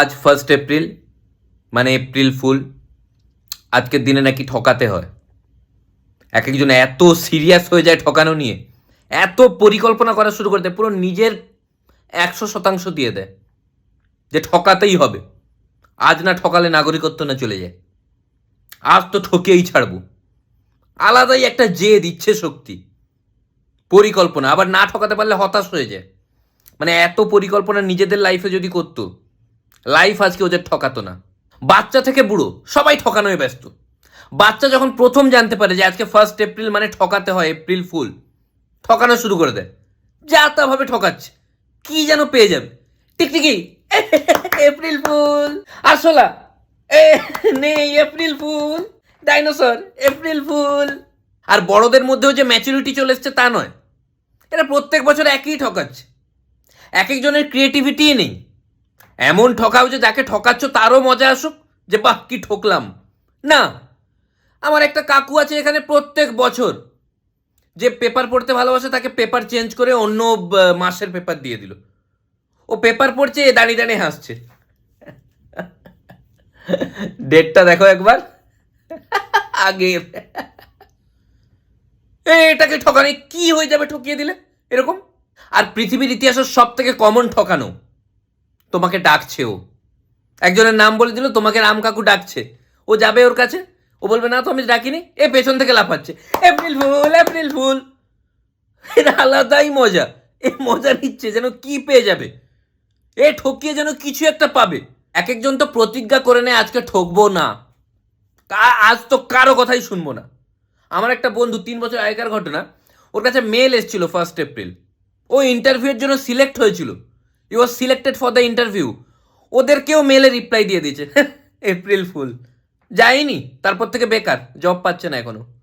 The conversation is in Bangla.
আজ ফার্স্ট এপ্রিল মানে এপ্রিল ফুল আজকের দিনে নাকি ঠকাতে হয়। এক একজন এত সিরিয়াস হয়ে যায় ঠকানো নিয়ে, এত পরিকল্পনা করা শুরু করে দেয়, পুরো নিজের একশো শতাংশ দিয়ে দেয়, যে ঠকাতেই হবে। আজ না ঠকালে নাগরিকত্ব না চলে যায়। আজ তো ঠকেই ছাড়বো। আলাদাই একটা জেদ, ইচ্ছে, শক্তি, পরিকল্পনা। আবার না ঠকাতে পারলে হতাশ হয়ে যায়। মানে এত পরিকল্পনা নিজেদের লাইফে যদি করতো লাইফ আজকে ওদের ঠকাতো না। বাচ্চা থেকে বুড়ো, সবাই ঠকানোয় ব্যস্ত। বাচ্চা যখন প্রথম জানতে পারে যে আজকে ফার্স্ট এপ্রিল মানে ঠকাতে হয় এপ্রিল ফুল ঠকানো শুরু করে দেয়। যা তা ভাবে ঠকাচ্ছে, কি যেন পেয়ে যাবে। টিকটিকি এপ্রিল ফুল আসলা, এ, নেই April fool dinosaur April fool আর বড়দের মধ্যেও যে ম্যাচুরিটি চলে এসছে তা নয়। এরা প্রত্যেক বছর একই ঠকাচ্ছে। এক একজনের ক্রিয়েটিভিটি নেই। এমন ঠকাও যে যাকে ঠকাচ্ছ তারও মজা আসুক যে বাহ কি ঠকলাম। না আমার একটা কাকু আছে এখানে প্রত্যেক বছর। যে পেপার পড়তে ভালোবাসে তাকে পেপার চেঞ্জ করে অন্য মাসের পেপার দিয়ে দিল। ও পেপার পড়ছে এ দাঁড়িয়ে দাঁড়িয়ে হাসছে। ডেটটা দেখো একবার। আগের। এ, এটাকে ঠকানো কি হয়ে যাবে ঠকিয়ে দিলে? এরকম? আর পৃথিবীর ইতিহাসের সব থেকে কমন ঠকানো। তোমাকে ডাকছে ও। একজনের নাম বলে দিল তোমাকে রাম কাকু ডাকছে। ও যাবে ওর কাছে? ও বলবে, না তো, আমি ডাকিনি। এ পেছন থেকে লাফাচ্ছে। April fool April fool. এর আলাদাই মজা। এ মজা নিচ্ছে যেন কি পেয়ে যাবে। এ ঠকিয়ে যেন কিছু একটা পাবে। এক একজন তো প্রতিজ্ঞা করে নেয়, আজকে ঠকবো না। আজ তো কারও কথাই শুনব না। আমার একটা বন্ধু, তিন বছর আগেকার ঘটনা, ওর কাছে মেল এসেছিল ফার্স্ট এপ্রিল ও ইন্টারভিউয়ের জন্য সিলেক্ট হয়েছিল। You are selected for the interview ওদেরকেও মেলে রিপ্লাই দিয়ে দিয়েছে। এপ্রিল ফুল যায়নি। তারপর থেকে বেকার। জব পাচ্ছে না এখনও।